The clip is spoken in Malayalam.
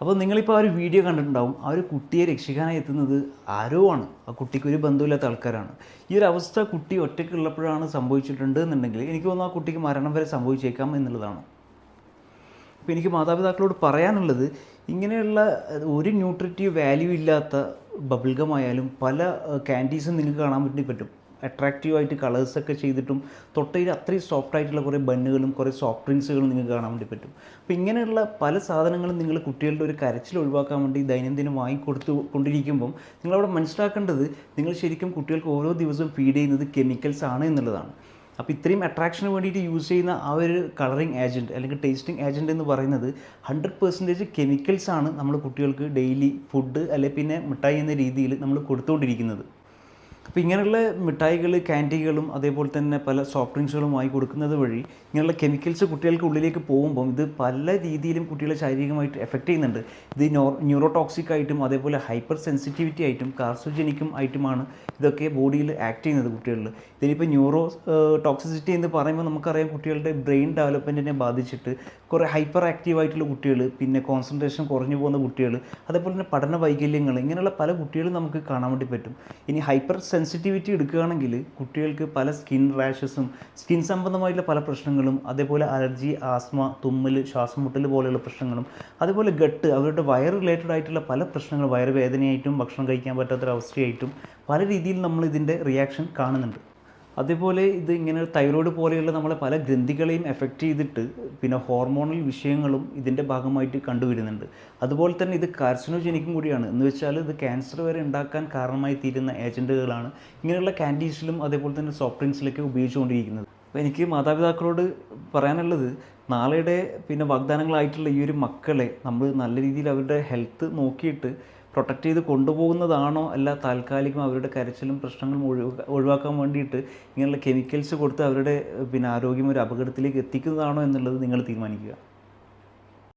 അപ്പോൾ നിങ്ങളിപ്പോൾ ആ ഒരു വീഡിയോ കണ്ടിട്ടുണ്ടാവും. ആ ഒരു കുട്ടിയെ രക്ഷിക്കാനായി എത്തുന്നത് ആരോ ആണ്. ആ കുട്ടിക്ക് ഒരു ബന്ധമില്ലാത്ത ആൾക്കാരാണ്. ഈ ഒരു അവസ്ഥ കുട്ടി ഒറ്റയ്ക്കുള്ളപ്പോഴാണ് സംഭവിച്ചിട്ടുണ്ട് എന്നുണ്ടെങ്കിൽ എനിക്ക് തോന്നുന്നു ആ കുട്ടിക്ക് മരണം വരെ സംഭവിച്ചേക്കാം എന്നുള്ളതാണ്. അപ്പോൾ എനിക്ക് മാതാപിതാക്കളോട് പറയാനുള്ളത് ഇങ്ങനെയുള്ള ഒരു ന്യൂട്രിറ്റീവ് വാല്യൂ ഇല്ലാത്ത ബബിൾഗം ആയാലും പല ക്യാൻഡീസും നിങ്ങൾക്ക് കാണാൻ പറ്റി പറ്റും. അട്രാക്റ്റീവ് ആയിട്ട് കളേഴ്സൊക്കെ ചെയ്തിട്ടും തൊട്ടയിൽ അത്രയും സോഫ്റ്റ് ആയിട്ടുള്ള കുറേ ബണ്ണുകളും കുറേ സോഫ്റ്റ് ഡ്രിങ്ക്സുകളും നിങ്ങൾക്ക് കാണാൻ വേണ്ടി പറ്റും. അപ്പോൾ ഇങ്ങനെയുള്ള പല സാധനങ്ങളും നിങ്ങൾ കുട്ടികളുടെ ഒരു കരച്ചിൽ ഒഴിവാക്കാൻ വേണ്ടി ദൈനംദിനം വാങ്ങിക്കൊടുത്തു കൊണ്ടിരിക്കുമ്പം നിങ്ങളവിടെ മനസ്സിലാക്കേണ്ടത് നിങ്ങൾ ശരിക്കും കുട്ടികൾക്ക് ഓരോ ദിവസവും ഫീഡ് ചെയ്യുന്നത് കെമിക്കൽസ് ആണ് എന്നുള്ളതാണ്. അപ്പോൾ ഇത്രയും അട്രാക്ഷന് വേണ്ടിയിട്ട് യൂസ് ചെയ്യുന്ന ആ ഒരു കളറിങ് ഏജന്റ് അല്ലെങ്കിൽ ടേസ്റ്റിംഗ് ഏജന്റ് എന്ന് പറയുന്നത് ഹൺഡ്രഡ് പെർസെന്റേജ് കെമിക്കൽസ് ആണ് നമ്മൾ കുട്ടികൾക്ക് ഡെയിലി ഫുഡ് അല്ലെങ്കിൽ പിന്നെ മിഠായി എന്ന രീതിയിൽ നമ്മൾ കൊടുത്തുകൊണ്ടിരിക്കുന്നത് അപ്പോൾ ഇങ്ങനെയുള്ള മിഠായികൾ ക്യാൻഡികളും അതേപോലെ തന്നെ പല സോഫ്റ്റ് ഡ്രിങ്ക്സുകളും വാങ്ങി കൊടുക്കുന്നത് വഴി ഇങ്ങനെയുള്ള കെമിക്കൽസ് കുട്ടികൾക്ക് ഉള്ളിലേക്ക് പോകുമ്പം ഇത് പല രീതിയിലും കുട്ടികളെ ശാരീരികമായിട്ട് എഫക്റ്റ് ചെയ്യുന്നുണ്ട്. ഇത് ന്യൂ ന്യൂറോടോക്സിക് ആയിട്ടും അതേപോലെ ഹൈപ്പർ സെൻസിറ്റിവിറ്റി ആയിട്ടും കാർസോജനിക്കും ആയിട്ടുമാണ് ഇതൊക്കെ ബോഡിയിൽ ആക്ട് ചെയ്യുന്നത് കുട്ടികളിൽ ഇതിലിപ്പോൾ ന്യൂറോ ടോക്സിസിറ്റി എന്ന് പറയുമ്പോൾ നമുക്കറിയാം കുട്ടികളുടെ ബ്രെയിൻ ഡെവലപ്മെന്റിനെ ബാധിച്ചിട്ട് കുറേ ഹൈപ്പർ ആക്റ്റീവ് ആയിട്ടുള്ള കുട്ടികൾ പിന്നെ കോൺസെൻട്രേഷൻ കുറഞ്ഞു പോകുന്ന കുട്ടികൾ അതേപോലെ തന്നെ പഠന വൈകല്യങ്ങൾ ഇങ്ങനെയുള്ള പല കുട്ടികളും നമുക്ക് കാണാൻ വേണ്ടി പറ്റും. ഇനി ഹൈപ്പർ സെൻസിറ്റിവിറ്റി എടുക്കുകയാണെങ്കിൽ കുട്ടികൾക്ക് പല സ്കിൻ റാഷസും സ്കിൻ സംബന്ധമായിട്ടുള്ള പല പ്രശ്നങ്ങളും അതേപോലെ അലർജി ആസ്മ തുമ്മൽ ശ്വാസം മുട്ടൽ പോലെയുള്ള പ്രശ്നങ്ങളും അതേപോലെ ഗട്ട് അവരുടെ വയർ റിലേറ്റഡ് ആയിട്ടുള്ള പല പ്രശ്നങ്ങളും വയറുവേദനയായിട്ടും ഭക്ഷണം കഴിക്കാൻ പറ്റാത്തൊരവസ്ഥയായിട്ടും പല രീതിയിൽ നമ്മൾ ഇതിന്റെ റിയാക്ഷൻ കാണുന്നുണ്ട്. അതേപോലെ ഇത് ഇങ്ങനെ തൈറോയ്ഡ് പോലെയുള്ള നമ്മളെ പല ഗ്രന്ഥികളെയും എഫക്റ്റ് ചെയ്തിട്ട് പിന്നെ ഹോർമോണൽ വിഷയങ്ങളും ഇതിന്റെ ഭാഗമായിട്ട് കണ്ടുവരുന്നുണ്ട്. അതുപോലെ തന്നെ ഇത് കാർസിനോജനിക്കും കൂടിയാണ്. എന്ന് വെച്ചാൽ ഇത് ക്യാൻസർ വരെ ഉണ്ടാക്കാൻ കാരണമായി തീരുന്ന ഏജന്റുകളാണ് ഇങ്ങനെയുള്ള ക്യാൻഡീസിലും അതേപോലെ തന്നെ സോഫ്റ്റ് ഡ്രിങ്ക്സിലൊക്കെ ഉപയോഗിച്ചുകൊണ്ടിരിക്കുന്നത്. അപ്പോൾ എനിക്ക് മാതാപിതാക്കളോട് പറയാനുള്ളത് നാളെയുടെ പിന്നെ വാഗ്ദാനങ്ങളായിട്ടുള്ള ഈ ഒരു മക്കളെ നമ്മൾ നല്ല രീതിയിൽ അവരുടെ ഹെൽത്ത് നോക്കിയിട്ട് പ്രൊട്ടക്റ്റ് ചെയ്ത് കൊണ്ടുപോകുന്നതാണോ? അല്ല താൽക്കാലികം അവരുടെ കരച്ചിലും പ്രശ്നങ്ങളും ഒഴിവാക്കാൻ വേണ്ടിയിട്ട് ഇങ്ങനെയുള്ള കെമിക്കൽസ് കൊടുത്ത് അവരുടെ പിന്നെ ആരോഗ്യം ഒരു അപകടത്തിലേക്ക് എത്തിക്കുന്നതാണോ എന്നുള്ളത് നിങ്ങൾ തീരുമാനിക്കുക.